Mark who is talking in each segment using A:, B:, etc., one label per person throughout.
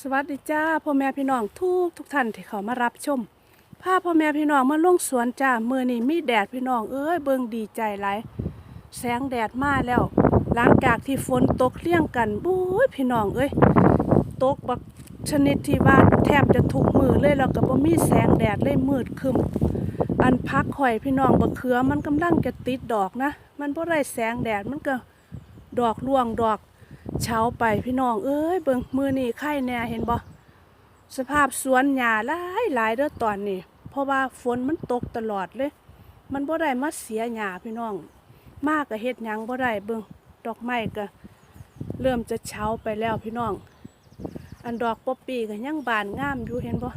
A: สวัสดีจ้าพ่อแม่พี่น้องทุกทุกท่านที่เขามารับชมพาพพ่อแม่พี่น้องมาลงสวนจ้ามือนี้มีแดดพี่น้องเอ้ยเบิ่งดีใจหลายแสงแดดมาแล้ว หลังจากที่ฝนตกเลี่ยงกันบุ้ยพี่น้องเอ้ยตกบักชนิดที่ว่าแทบจะถูกมือเลยแล้วก็บ่มีแสงแดดเลยมืดคึมอันพักข่อยพี่น้องบักเขือมันกำลังจะติดดอกนะ มันบ่ได้แสงแดดมันก็ดอกร่วงดอก เช้าไปพี่น้องเอ้ยเบิ่งมือนี่ไข่แน่เห็นบ่สภาพสวนหญ้าหลายหลายเด้อตอนนี้ เพราะว่าฝนมันตกตลอดเลย มันบ่ได้มาเสียหญ้าพี่น้อง มากก็เฮ็ดหยังบ่ได้เบิ่งดอกไม้ก็เริ่มจะเช้าไปแล้วพี่น้อง อันดอกป๊อปปี้ก็ยังบานงามอยู่เห็นบ่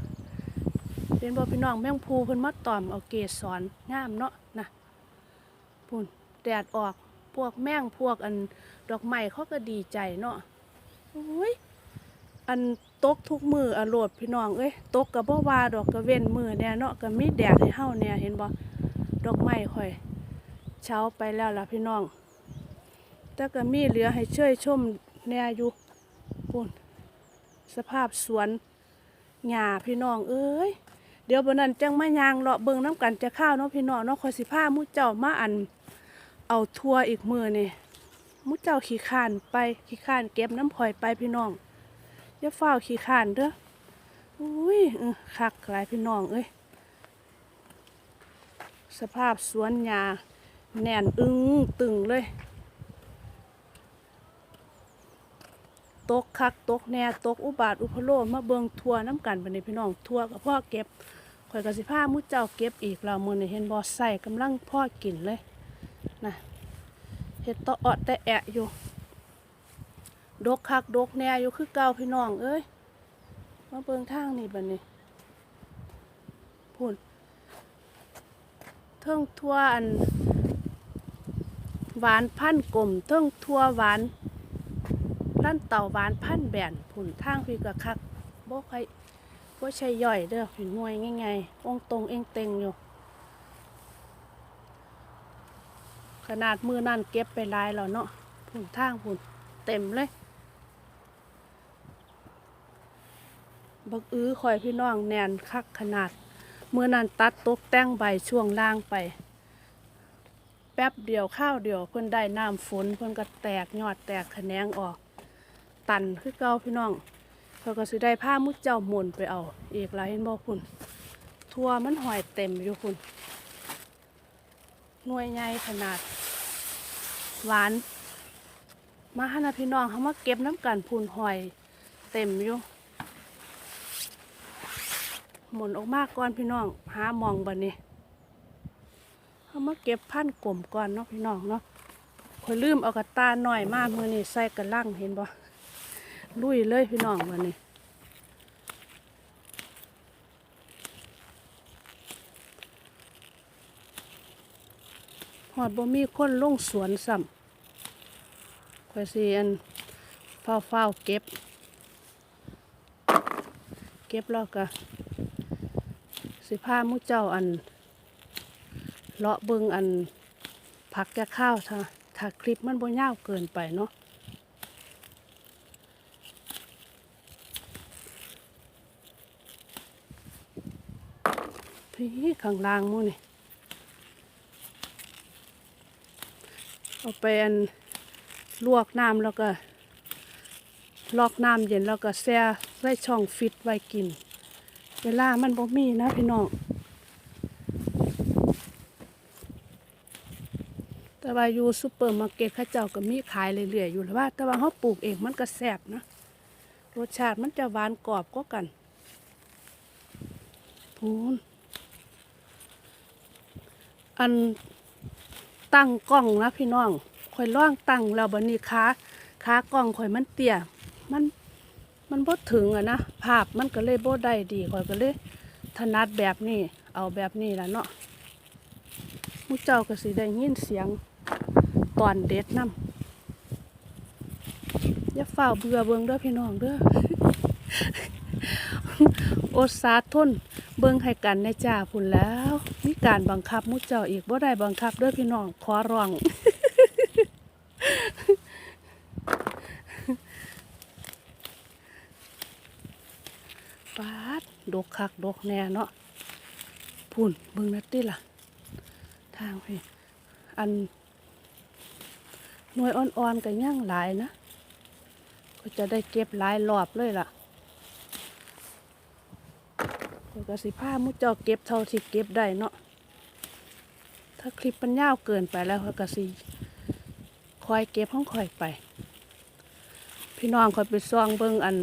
A: เห็นบ่พี่น้องแมงภูเพิ่นมาตอมเอาเกสรงามเนาะนะพุ่นแดดออก พวกแมงพวกอันดอกไม้เขาก็ดีใจเนาะโอ้ยอันตกทุกมืออโลดพี่น้องเอ้ยตกกับบ่ว่าดอกกระเว้นมือแน่เนาะก็มีแดดให้เฮาแน่เห็นบ่ดอกไม้ค่อยเช้าไปแล้วล่ะพี่น้องแต่ก็มีเหลือให้เชยชมแน่อยู่ปุ่นสภาพสวนหญ้าพี่น้องเอ้ยเดี๋ยวบนนั้นจังมายางเลาะเบิ่งน้ำกันจะข้าวเนาะพี่น้องเนาะคอยสิพามู่เจ้ามาอัน เอาทัวอีกมือนี่มุเจ้าขี้ข้านไปขี้ข้านเก็บน้ำพลอยไปพี่น้องอย่าเฝ้าขี้ข้านเด้ออุ้ยคักหลายพี่น้องเอ้ยสภาพสวนหญ้าแน่นอึ้งตึงเลยตกคักตกแน่ตกอุบาทอุพโลมาเบิงทัวน้ำกันไปในพี่น้องทัวกับพ่อเก็บข่อยกสิผ้ามุเจ้าเก็บอีกเรามือนี่เห็นบอใส่กำลังพ่อกินเลย นะเห็ดตะออดแต่แอะอยู่ ดกคักดกแน่อยู่คือเก่าพี่น้องเอ้ยมาเบิงทางนี่บัดนี้พูนเทิงทั่วอัน หวานพันกลมเทิงทั่วหวานลั่นเต่าหวานพันแบนผุนทางพี่กะคักบ่ใครบ่ใช่ย่อยเด้อเห็นมวยง่ายๆองตรงเองเต็งอยู่ ขนาดมือนั่นเก็บไปลายแล้วเนาะผุนทางผุนเต็มเลย บักอื้อคอยพี่น้องแนนคักขนาดเมื่อนั้นตัดตกแต่งใบช่วงล่างไป แป๊บเดียวข้าวเดียวเพิ่นได้น้ำฝนเพิ่นก็แตกยอดแตกแขนงออก ตันคือเก่าพี่น้องเพิ่นก็สิได้ผ้ามุดเจ้าหมุนไปเอา อีกหลายเห็นบ่คุณทั่วมันหอยเต็มอยู่คุณ หน่วยใหญ่ขนาด หวาน มาหานะพี่น้องเขามาเก็บน้ำกันพูนหอย เต็มอยู่หมุนออกมาก่อนพี่น้อง หามองบันนี้เขามาเก็บพันกลมก่อนเนาะพี่น้องเนาะคอยลืมเอากระตาหน่อยมากมือนี่ใส่กระลังเห็นบ่ลุยเลยพี่น้องวันนี้ อดบ่มีคนลงสวนซ้ำข่อยสิอันเฝ้าเฝ้าเก็บ เก็บแล้วก็สิพามุเจ้าอันเลาะเบิงอันผักแก่ข้าวถ้าถ้าคลิปมันบ่ยาวเกินไปเนาะพี่ข้างล่างมูนี่ เอาไปอันลวกน้ำแล้วก็ลอกน้ำเย็นแล้วก็แช่ไว้ช่องฟิตไว้กิน เวลามันบ่มีนะพี่น้องแต่ว่าอยู่ซูเปอร์มาร์เก็ตข้าเจ้าก็มีขายเรื่อยๆอยู่แล้วว่า แต่ว่าเขาปลูกเองมันก็แซ่บนะรสชาติมันจะหวานกรอบก็กันพูนอัน ตั้งกล้องนะพี่น้องข่อยล่องตั้งแล้วบันนี้ขาขากล้องข่อยมันเตี้ยมันมันบ่ถึงอะนะภาพมันก็เลยบ่ได้ดีข่อยก็เลยถนัดแบบนี้ เอาแบบนี้ละเนาะมูเจ้าก็สิได้ยินเสียงตอนเด็ดน้ำอย่าฝ้าวเบื่อเบิ่งเด้อพี่น้องเด้อโอดสาทน เบิ่งให้กันในจ่าพุ่นแล้วมีการบังคับมุดเจ้าอีกบ่ได้บังคับด้อพี่น้องขอร้องปาดดกคักดกแน่เนาะพุ่นเบิ่งนัดติล่ะ ทางพี่อันหน่วยอ่อนๆก็ย่างหลายนะ ก็จะได้เก็บหลายรอบเลยล่ะข้อย ก็สิพามุจ้าเก็บเท่าที่เก็บได้เนาะถ้าคลิปมันยาวเกินไปแล้วก็สิคอยเก็บห้องคอยไป พี่น้องคอยไปซองเบิ่งอัน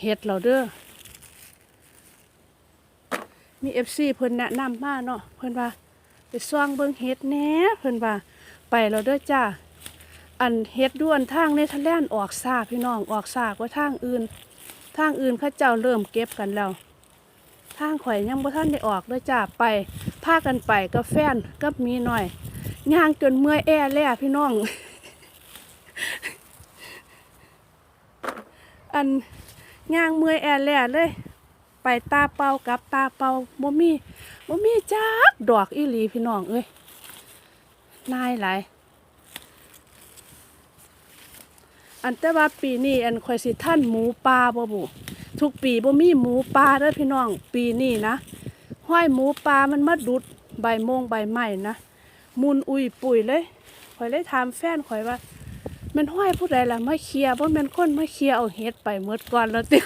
A: เฮ็ดเราเด้อมีเอฟซีเพิ่นแนะนำมาเนาะเพิ่นว่าไปซองเบิ่งเฮ็ดแน่เพิ่นว่าไปแล้วเด้อจ้าอันเฮ็ดด้วนทางเนเธอร์แลนด์ออกซาพี่น้องออกซากว่าทางอื่น ทางอื่นเขาเจ้าเริ่มเก็บกันแล้ว ทางข่อยยังบ่ทันได้ออกเด้อจ้าไปพากันไปกับแฟนกับมีหน่อยย่างจนเมื่อยแอแล่พี่น้อง อันย่างเมื่อยแอแล่เลย ไปตาเป่ากับตาเป่าบ่มีบ่มีจักดอกอีหลีพี่น้องเอ้ยนายหลายอันแต่ว่าปีนี้อันข่อยสิท่านหมูป่าบ่บุ ทุกปีบ่มีหมูป่าเด้อพี่น้องปีนี้นะห้อยหมูป่ามันมาดุดใบมงใบไม้นะมุนอุยปุ๋ยเลยข่อยเลยถามแฟนข่อยว่า มันห้อยผู้ใดล่ะมาเคลียร์บ่แม่นคนมาเคลียร์เอาเฮ็ดไปหมดก่อนแล้วติ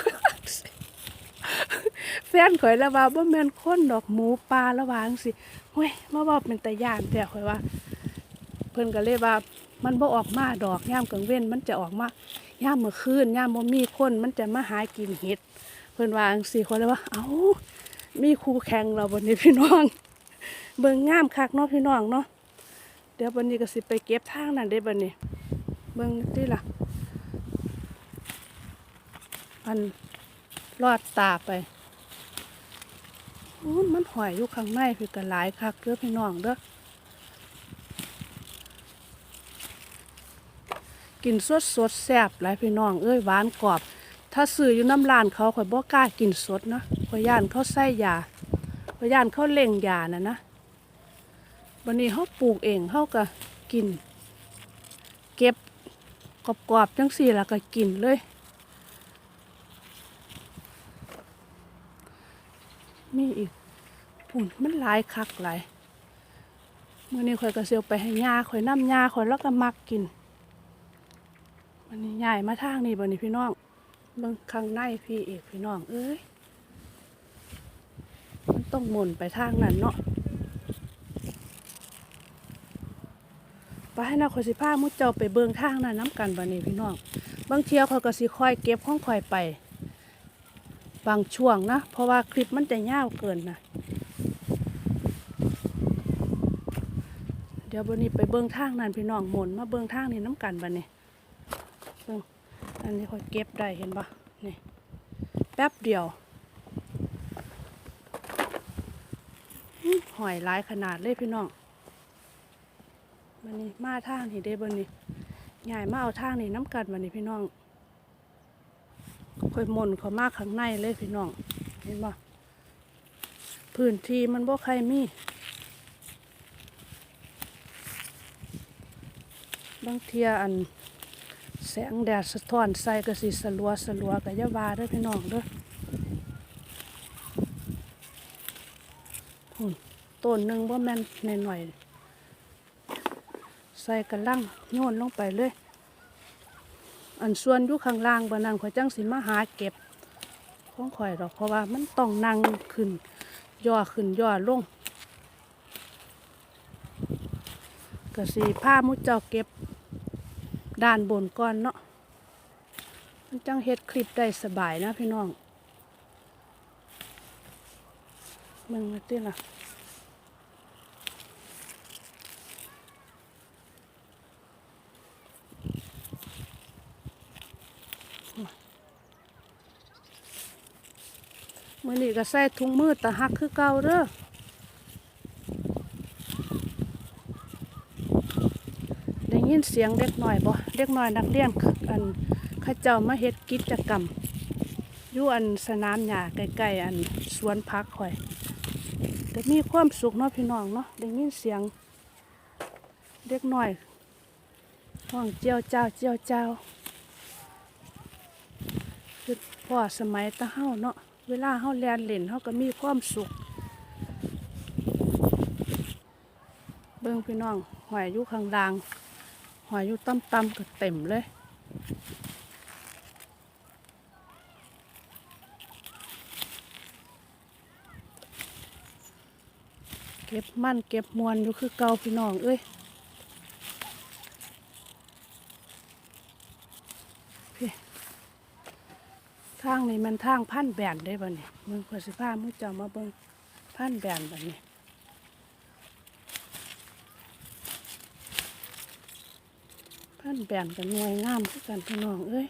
A: แฟนข่อยละว่าบ่แม่นคนดอกหมูป่าละวางซี่เฮ้ยมาเว้าเป็นตาย่านแต่ข่อยว่า เพิ่นก็เลยว่า มันบ่ออกมาดอกยามกลางเว้นมันจะออกมา ย่ามมื้อคืนย่ามบ่มีคนมันจะมาหากินเห็ด เพิ่นว่าจังซี่ข่อยเลยว่า เอ้ามีคู่แข่งเราบัดนี้พี่น้อง เบิ่งงามคักเนาะพี่น้องเนาะเดี๋ยวบัดนี้ก็สิไปเก็บทางนั้นเด้บัดนี้ เบิ่งติล่ะอันลอดตาไปมันหอยอยู่ข้างในพี่ก็หลายคักเด้อพี่น้องเด้อ กินสดสดแซ่บหลายพี่น้องเอ้ยหวานกรอบ ถ้าซื้ออยู่น้ำร้านเขาข่อยบ่กล้ากินสดนะข่อยย่านเขาใส่ยาข่อยย่านเขาเล่งยาน่ะนะวันนี้เขาปลูกเองเขาก็กิน เก็บกรอบๆจังสี่แล้วก็กินเลยมีอีกปุ่นมันหลายคักหลายมื่อนี้ข่อยก็เสียวไปให้ยาข่อยน้ำยาข่อยแล้วก็มักกิน วันนี้ใหญ่มาทางนี้บ่นี่พี่น้องเบิ่งข้างในพี่เอกพี่น้องเอ้ยมันต้องหมุนไปทางนั้นเนาะไปให้นาคอยสิพามุดเจ้าไปเบิ่งทางนั้นน้ำกันบ่นี่พี่น้องบางเที่ยวเขาก็สิคอยเก็บของคอยไป บางช่วงนะ เพราะว่าคลิปมันจะยาวเกินนะเดี๋ยวบันนี้ไปเบิ่งทางนั้นพี่น้องหมุนมาเบิ่งทางนี้น้ำกันบ่นี่เบิ่ง อันนี้ค่อยเก็บได้เห็นปะนี่แป๊บเดียวหอยหลายขนาดเลยพี่น้องมันนี่มาทางนี่ได้บนนี่ใหญ่มาเอาทางนี่น้ำกันวันนี้พี่น้องค่อยหมนเขามากข้างในเลยพี่น้อง เห็นปะพื้นที่มันบ่ใครมีบางเทียอัน แสงแดดสะท้อนใส่ก็สิสลัวสลัวกับยาบาเด้อพี่น้องเด้อพุ่นต้นหนึ่งบ่แม่นหน่อยใส่กระลังโยนลงไปเลย อันส่วนอยู่ข้างล่างบ่นั่นข่อยจังสิมาหาเก็บของข่อยดอกเพราะว่ามันต้องนั่งขึ้น ย่อขึ้นย่อลงก็สิพามุเจ้าเก็บ ด้านบนก่อนเนาะมันจังเฮ็ดคลิปได้สบายนะพี่น้องมึงมาติล่ะมื่อนี้ก็ใส่ถุงมือตะหักคือเก่าเด้อ ได้ยิ นเสียงเด็กหน่อยบ่เด็กหน่อยนักเรียนอันข้าเจ้ามาเฮ็ดกิจกรรมอยู่อันสนามหญ้าใกล้ๆอันสวนพักข่อยแต่มีความสุขเนาะพี่น้องเนาะได้ยินเสียงเด็กหน่อยห้องเจียวเจ้าเจียวเจ้าคือพ่อสมัยตะเฮาเนาะเวลาเฮาแล่นเล่นเฮาก็มีความสุข เบิ่งพี่น้องหอยอยู่ข้างล่าง หอยอยู่ต่ำๆก็เต็มเลย เก็บมันเก็บมวนอยู่คือเก่าพี่น้องเอ้ยพี่ทางนี้มันทางพันแบนได้บ่เนี่ยมึงเพื่อสิพามึงจ้ามาเบิ่งพันแบนบ่เนี่ย พันแบนกันหน่วยงามคือกันพี่น้องเอ้ย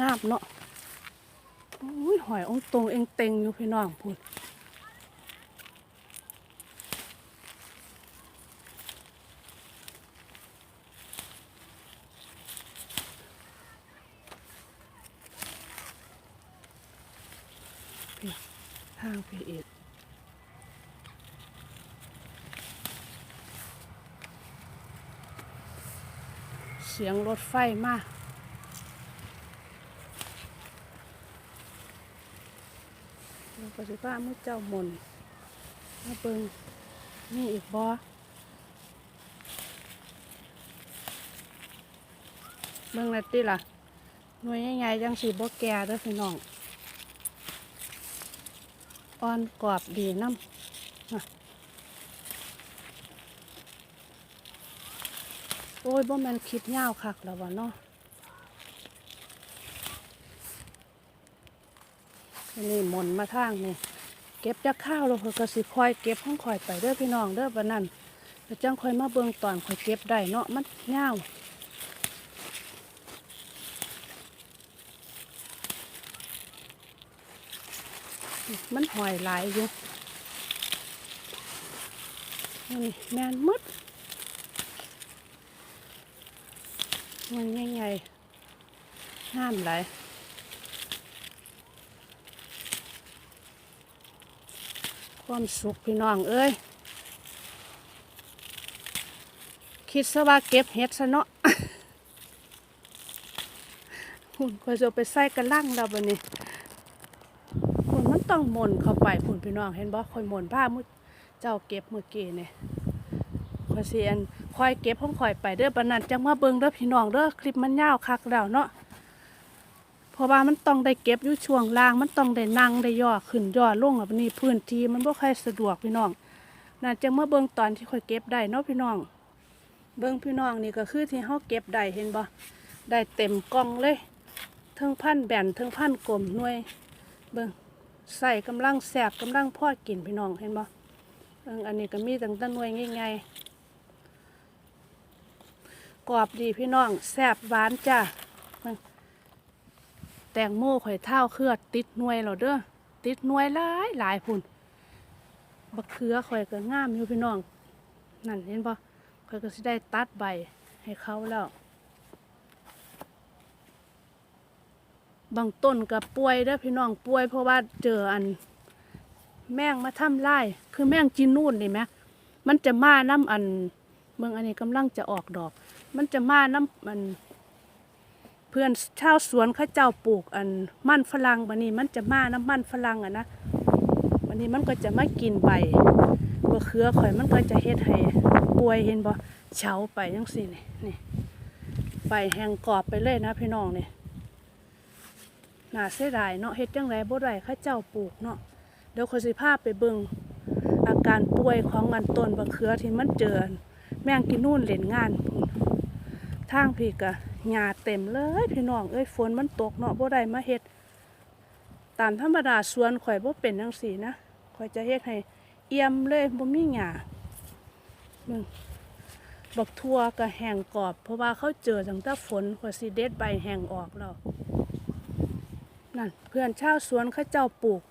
A: งามเนาะอุ้ยหอยองตรงเองเต็งอยู่พี่น้องพูด ทางพีเอ็ดเสียงรถไฟมากเราก็สิว่ามือเจ้ามนมาเบิงมีอีกบอเบิงอะไรติล่ะหน่วยใหญ่ๆจังสีบ่แก่เด้อพี่น้อง อ่อนกรอบดีน้ำโอ้ยบ่แม่นคิดยาวคักแล้ววะเนาะอันนี่หมนมาทางนี่เก็บจากข้าวล้วเพิ่นก็สิคอยเก็บห้องคอยไปเด้อพี่น้องเด้อบัดนั้นแล้วจังคอยมาเบิ่งตอนคอยเก็บได้เนาะมันยาว มันหอยหลายอยู่นี่แมนหมดมันใหญ่ๆห้ามหลยความสุขพี่น้องเอ้ย คิดซะว่าเก็บเห็ดซะเนาะหุ่นก็จะไปใส่กระลังแล้วบันนี้ องมนเข้าไปหุ่นพี่น้องเห็นบ่คอยมนผ้ามือเจ้าเก็บเมื่อกี้เนี่ยคอยเสียนคอยเก็บห้องคอยไปเด้อบันนั้นจังมาเบิ่งเด้อพี่น้องเด้อคลิปมันยาวคักแล้วเนาะเพราะว่ามันต้องได้เก็บอยู่ช่วงล่าง มันต้องได้นั่งได้ย่อขึ้นย่อลงแบบนี้พื้นที่มันบ่ค่อยสะดวกพี่น้องน่าจะมาเบิ่งตอนที่คอยเก็บได้เนาะพี่น้อง เบิ่งพี่น้องนี่ก็คือที่เฮาเก็บได้เห็นบ่ได้เต็มกล่องเลยทั้งพันแบนทั้งพันกลมหน่วยเบิ่ง ใส่กำลังแสบกำลังพอกินพี่น้องเห็นบ่อันนี้ก็มีตั้งแต่หน่วยง่ายๆกรอบดีพี่น้องแสบหวานจ้าแตงโมข่อยเท้าเครือติดหน่วยแล้วเด้อติดหน่วยหลายหลายพุ่นบักเขือข่อยก็งามอยู่พี่น้อง นั่นเห็นบ่เขาก็สิได้ตัดใบให้เขาแล้ว บางต้นกับป่วยเด้อพี่น้องป่วย เพราะว่าเจออัน แมงมาทำลายคือแมงจีนูนนี่ไหมมันจะมาน้ำอันเมืองอันนี้กำลังจะออกดอก มันจะมาน้ำอัน เพื่อนชาวสวนเขาเจ้าปลูกอันมันฝรั่งบันนี้ มันจะมาน้ำมันฝรั่งอะนะบันนี้มันก็จะมากินใบบักเขือข่อยมันก็จะเฮ็ดให้ป่วยเห็นบ่เฉาไปจังซี่นี่นี่ใบแห้งกรอบไปเลยนะพี่น้องเนี่ย น่าเสียดายเนาะเฮ็ดจังไดบ่ได้เขาเจ้าปลูกเนาะเดี๋ยวข่อสิพาไปเบิ่งอาการป่วยของอันต้นบักเขือที่มันเจอแมงกินนู่นเล่นงานทางพี่ก็หญ้าเต็มเลยพี่น้องเอ้ยฝนมันตกเนาะบ่ได้มาเฮ็ดตามธรรมดาสวนข่อยบ่เป็นจังซี่นะข่อยจะเฮ็ดให้เอี่ยมเลยบ่มีหญ้าบักทั่วก็แห้งกรอบ เพราะว่าเขาเจอตั้งแต่ฝนกว่าสิเด็ดใบแห้งออกแล้ว นั่นเพื่อนชาวสวนเขาเจ้าปลูก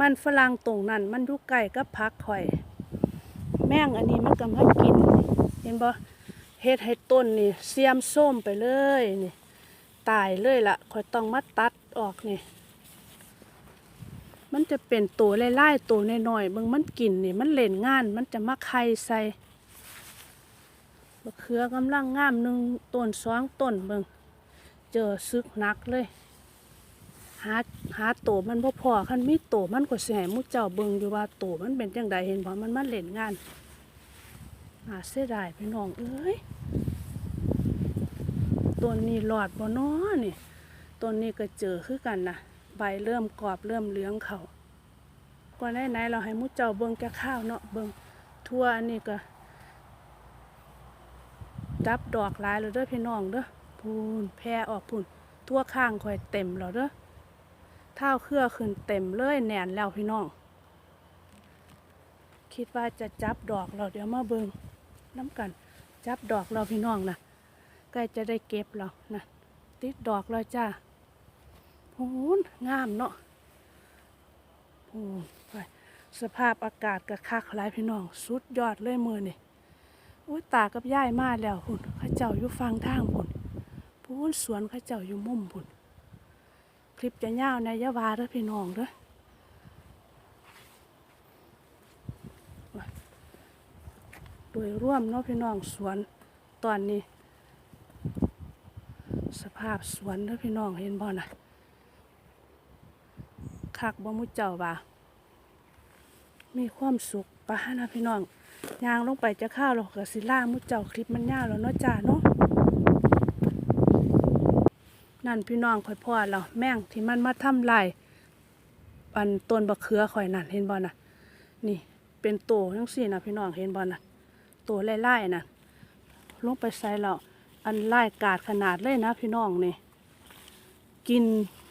A: มันฝรั่งตรงนั้นมันอยู่ใกล้กับพักข่อย แม่งอันนี้มันก็มากิน เห็นบ่เฮ็ดให้ต้นนี่เสียมส้มไปเลยนี่ตายเลยละข่อยต้องมาตัดออกนี่มันจะเป็นตัวไล่ๆตัวน้อยๆเบิ่งมันกินนี่มันเล่นงาน มันจะมาไข่ใส่มะเขือกำลังงามหนึ่งต้นสองต้นเบิ่งเจอซึกนักเลย หาหาโตมันบ่พอคันมีโตมันก็สิให้มู่เจ้าเบิ่งอยู่ว่าโตมันเป็นจังใดเห็นบ่มันมาเล่นงานน่าเสียดายพี่น้องเอ้ยต้นนี้รอดบ่น้อนี่ต้นนี้ก็เจอคือกันนะใบเริ่มกรอบเริ่มเหลืองเขาก่อนไหนๆเราให้มู่เจ้าเบิ่งแก่ข้าวเนาะเบิ่งทั่วอันนี้ก็จับดอกหลายแล้วเด้อพี่น้องเด้อพูนแพรออกพูนทั่วข้างคอยเต็มแล้วเด้อ ท้าเครือขึ้นเต็มเลยแน่นแล้วพี่น้อง คิดว่าจะจับดอกเราเดี๋ยวมาเบิงน้ำกัน จับดอกเราพี่น้องนะใกล้จะได้เก็บแล้วนะติดดอกแล้วจ้าโอ้นงามเนาะโอ้ไปสภาพอากาศกะคักหลายพี่น้อง สุดยอดเลยมือนี่อุ้ยตากับย่ายมาแล้วพุ่นเข้าเจ้าอยู่ฟังทางพุ่นพูนสวนข้าเจ้าอยู่มุมพุ่น คลิปจะยาวในยะวาเด้อพี่น้องเด้อโดยร่วมเนาะพี่น้องสวนตอนนี้ สภาพสวนเด้อพี่น้องเห็นบ่นะคักบ่มุเจ้าว่ามีความสุขปะนะพี่น้องยางลงไปจะข้าวเราก็สิล่ามุเจ้าคลิปมันยาวแล้วเนาะจ้าเนาะ นั่นพี่น้องค่อยพ่อเราแม่งที่มันมาทำลายอันต้นบะเขือข่อยนั่นเห็นบ่น่ะ นี่เป็นโตทั้งสี่นะพี่น้องเห็นบ่น่ะโตไล่ๆน่ะลงไปใส่เราอันไล่กาดขนาดเลยนะพี่น้องนี่กิน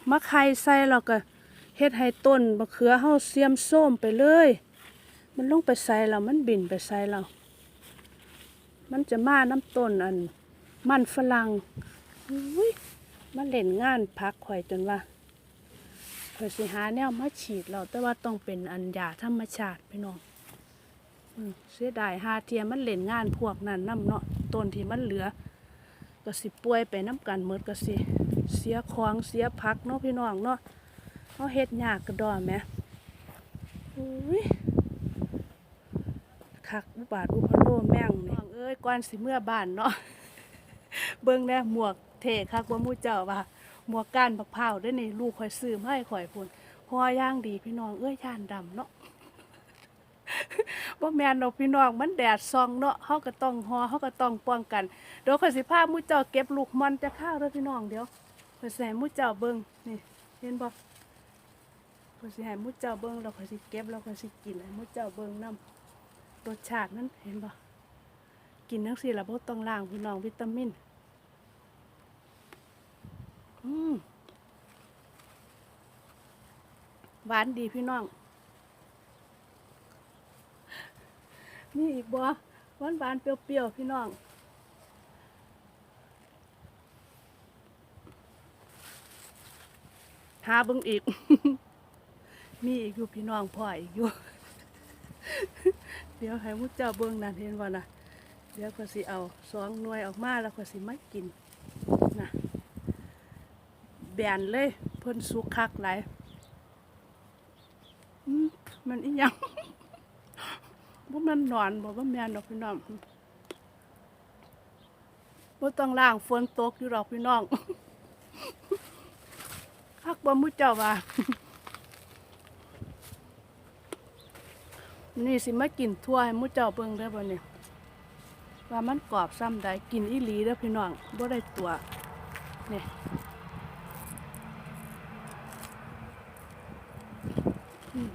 A: มะไข่ใส่เราก็เฮ็ดให้ต้นบะเขือเฮาเสียมส้มไปเลย มันลงไปใส่เรา มันบินไปใส่เรา มันจะมาน้ำต้นอัน มันฝรั่งอุ้ย มันเล่นงานพักข่อยจนว่าข่อยสิหาแนวมาฉีดเราแต่ว่าต้องเป็นอันยาธรรมชาติพี่น้องเสียดายหาเทียมันเล่นงานพวกนั้นน้ำเนาะต้นที่มันเหลือ ก็สิป่วยไปน้ำกันเมดก็สิเสียของเสียพักเนาะพี่น้องเนาะเขาเฮ็ดยากกระดอแหมอุ้ยคักอุบาทอุพโลแม่งนี่เอ้ยก่อนสิเมื่อบ้านเนาะเบิ่งแน่หมวก เท่คักบ่หมู่เจ้าว่าหมวกก้านบักพร้าวเด้อนี่ลูกข่อยซื้อมาให้ข่อยพุ่นพอย่างดีพี่น้องเอ้ยย่านดำเนาะบ่แม่นดอกพี่น้องมันแดดส่องเนาะเฮาก็ต้องฮอเฮาก็ต้องป้องกันเดี๋ยวข่อยสิพามู่เจ้าเก็บลูกมันจะข้าวเด้อพี่น้องเดี๋ยวข่อยสิให้มู่เจ้าเบิ่งนี่เห็นบ่ข่อยสิให้มู่เจ้าเบิ่งแล้วข่อยสิเก็บแล้วข่อยสิกินให้มู่เจ้าเบิ่งนํรสชาติมันเห็นบ่กินทั้งสี่ระบบต้องล้างพี่น้องวิตามิน หวานดีพี่น้อง นี่อีกบ่หวานหวานเปรี้ยวๆพี่น้องหาเบิ่งอีก มีอีกอยู่พี่น้องพ่ออีกอยู่ เดี๋ยวให้มุเจ้าเบิ่งนั่นเห็นบ่นะเดี๋ยวก็สิเอาสองหน่วยออกมาแล้วก็สิมากินนะ แบนเลย เพิ่นสุกคักหลยมันอีหยังบ่มันนอนบ่ว่าแม่นดอกพี่น้องบ่ต้องล้างฝนตกอยู่ดอกพี่น้องคักบ่มุดเจ้าว่านี่สิมากินทั่วให้มูเจ้าเบิ่งได้อบ่เนี่ยว่ามันกรอบซ้ำใดกินอีหลีเด้อพี่น้องบ่ได้ตัวนี่อืม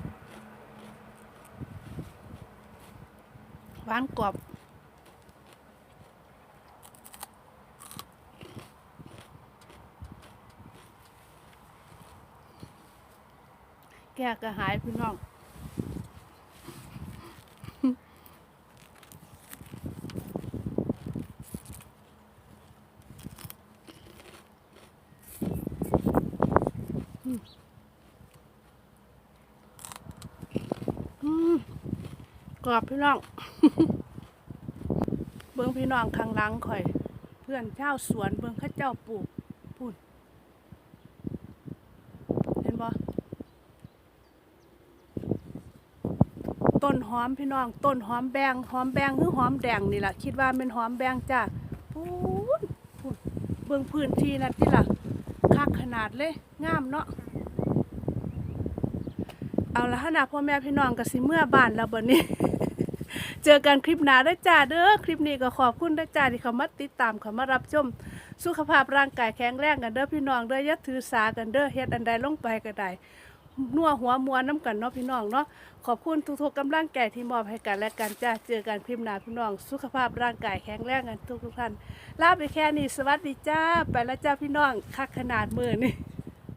A: หวานกรอบแก้กระหายพี่น้องอืมกรอบพี่น้อง งพี่น้องข้างหลังข่อย เพื่อนเจ้าสวนเบิ้งข้าเจ้าปลูกพูดเห็นบ่ต้นหอมพี่น้อง ต้นหอมแบงหอมแบงหรือหอมแดงนี่แหละคิดว่าเป็นหอมแบงจ้าพูนพูนเบิ่งพื้นที่นะที่ล่ะคักขนาดเลยงามเนาะเอาละฮะนะพ่อแม่พี่น้องก็สิเมื่อบ้านแล้วบัดนี้ เจอกันคลิปหน้าได้จ้าเด้อคลิปนี้ก็ขอบคุณได้จ้าที่เขามาติดตามเขามารับชม สุขภาพร่างกายแข็งแรงกันเด้อพี่น้องเด้อย่าถือสากันเด้อเฮ็ดอันใดลงไปก็ได้นัวหัวมวนน้ำกันเนาะพี่น้องเนาะขอบคุณทุกๆกำลังใจที่มอบให้กันและกันจ้าเจอกันคลิปหน้าพี่น้อง สุขภาพร่างกายแข็งแรงกันทุกๆท่านลาไปแค่นี้สวัสดีจ้าไปแล้วจ้าพี่น้องคักขนาดมือนี่